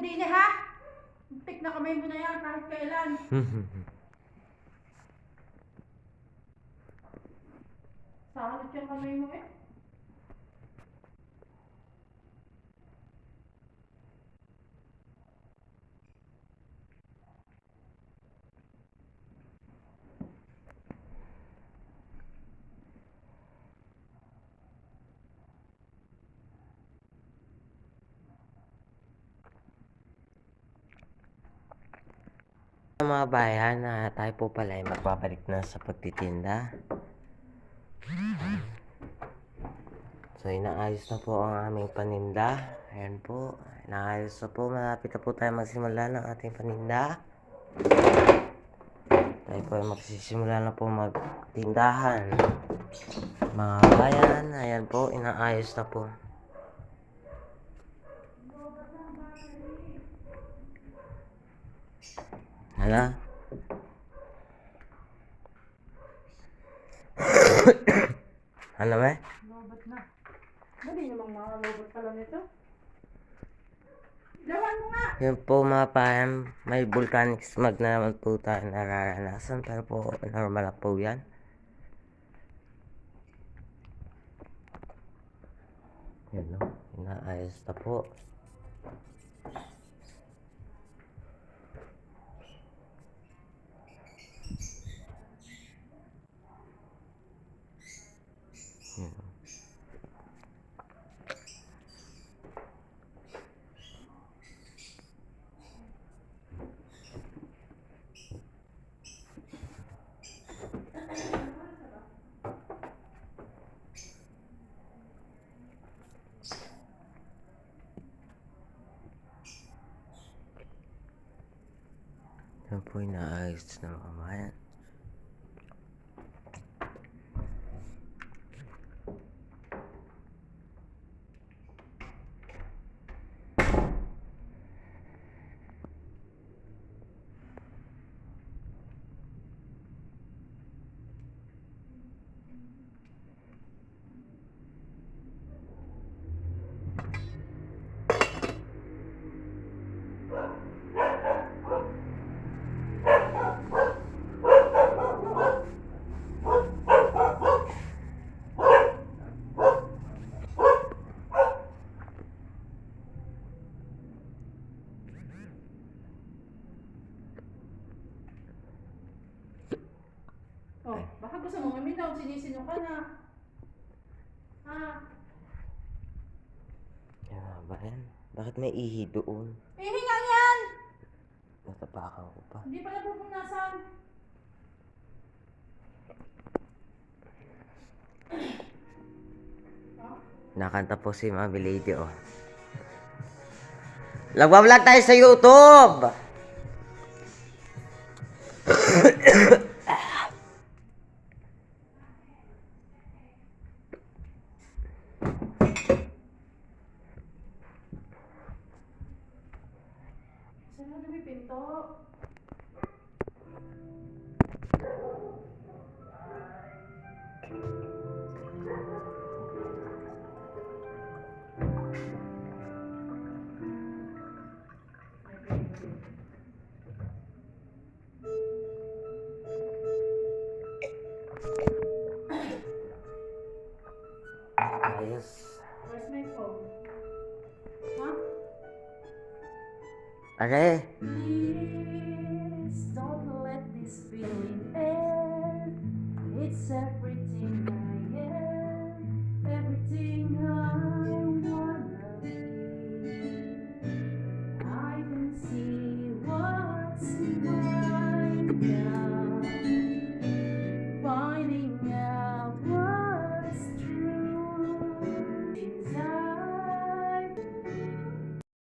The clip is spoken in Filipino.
din eh, ha? Tik na kamay mo na yan kahit kailan. Salot yung kamay mo eh. Mga bayan na tayo po pala ay magbabalik na sa pagtitinda. So, inaayos na po ang aming paninda. Ayan po. Inaayos na po. Malapit na po tayo magsimula ng ating paninda. Tayo po ay magsisimula na po magtindahan. Mga bayan, ayan po, inaayos na po. Hala? ano ba? Lobat na. Dali namang mga lobat pala nito. Lawan mo nga! Yun po mga payan, may volcanic smog na naman po tayo nararanasan. Pero po, normal lang po yan. Yun no, inaayos na po. Yan po inaayos na mga bayan. Oh, gusto mo maminaw, sinisino ka na. Ha? Yan mga bayan. Bakit may ihi doon? Ihinga yan! Natapakan ko pa. Hindi pa napupunasan. Nakanta po si Mami Lady, oh. Nagbablog tayo sa YouTube! May Okay.